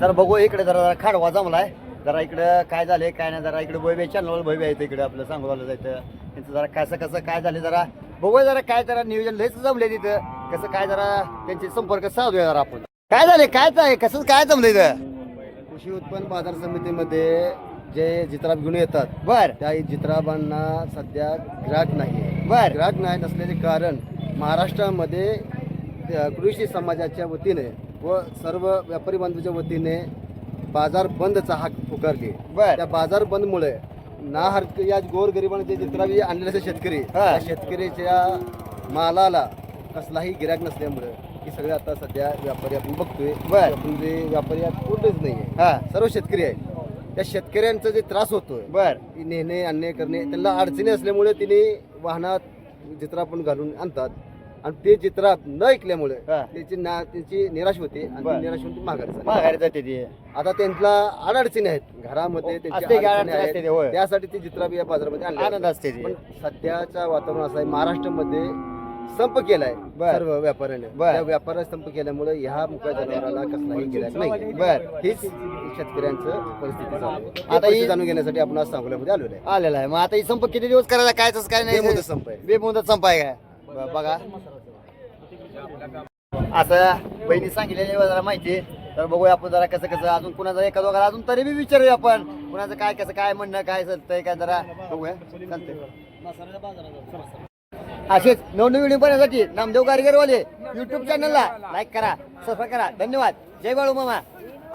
जरा बघू इकडे जरा जरा खाडवा जमलाय. जरा इकडं काय झालंय काय नाही जरा इकडे भैबे चॅनल भैबे आहेत इकडे आपलं सांगोला जायचं त्यांचं जरा कसं कसं काय झालं जरा बघूया जरा काय जरा नियोजन लयच जमले तिथं. कसं काय जरा त्यांचे संपर्क साधूया जरा आपण. काय झाले काय काय कसं काय जमलं इथं? कृषी उत्पन्न बाजार समितीमध्ये जे जित्राब घेऊन येतात बर. त्या जित्राबांना सध्या ग्राहक नाही बर. ग्राहक नाही नसल्याचे कारण महाराष्ट्रामध्ये त्या कृषी समाजाच्या वतीने व सर्व व्यापारी बांधवाच्या वतीने बाजार बंदचा हाक पुकारली बर. त्या बाजार बंदमुळे ना हर या गोरगरिबांना जे जित्राबी आणलेले असते शेतकरी हा. त्या शेतकऱ्याच्या मालाला कसलाही गिराक नसल्यामुळे हे सगळे आता सध्या व्यापारी आपण बघतोय. बर. आपण जे व्यापारी आहेत कुठेच नाही आहे हा. सर्व शेतकरी आहेत. त्या शेतकऱ्यांचा जे त्रास होतोय बर. ती नेणे आणणे करणे त्यांना अडचणी असल्यामुळे तिने वाहनात चित्रा पण घालून आणतात. आणि ते चित्रा न ऐकल्यामुळे हा. त्याची ना त्यांची निराश होते आणि बर. निराश होऊन ती माघारी जाते. माघारी जाते ती आता त्यांना अडचणी आहेत घरामध्ये त्यांची असते की अडचणी अडचणी असते ते, होय. आहेत त्यासाठी ती चित्रा या बाजारामध्ये आणली आनंद असते ती पण सध्याचा वातावरण असं आहे महाराष्ट्रामध्ये संप केलाय बर. सर्व व्यापाऱ्याने बर. त्या व्यापाऱ्याने संप केल्यामुळे ह्या मुका जनावराला कसलाही गिरायक नाही बर हीच शेतकऱ्यांचं परिस्थिती. आता ही- जाणून घेण्यासाठी आपण आज सांगोल्यामध्ये आलेलो आहे आलेला आहे मग आता ही संप किती दिवस करायचा काय तसं काय नाही बेमुदत संप आहे. बेमुदत संप आहे काय ब- बघा. असं बहिणी सांगितलेली आहे जरा माहिती तर बघूया आपण जरा कसं कसं अजून कुणाचं एका दोघाला अजून तरी बी विचारूया आपण. कुणाचं काय कसं काय म्हणणं काय चालतंय काय जरा बघूया. चालतंय. असेच नवनवीन व्हिडिओ पाहण्यासाठी नामदेव गारगरवाले युट्यूब चॅनलला लाईक करा सबस्क्राईब करा. धन्यवाद. जय बाळू मामा.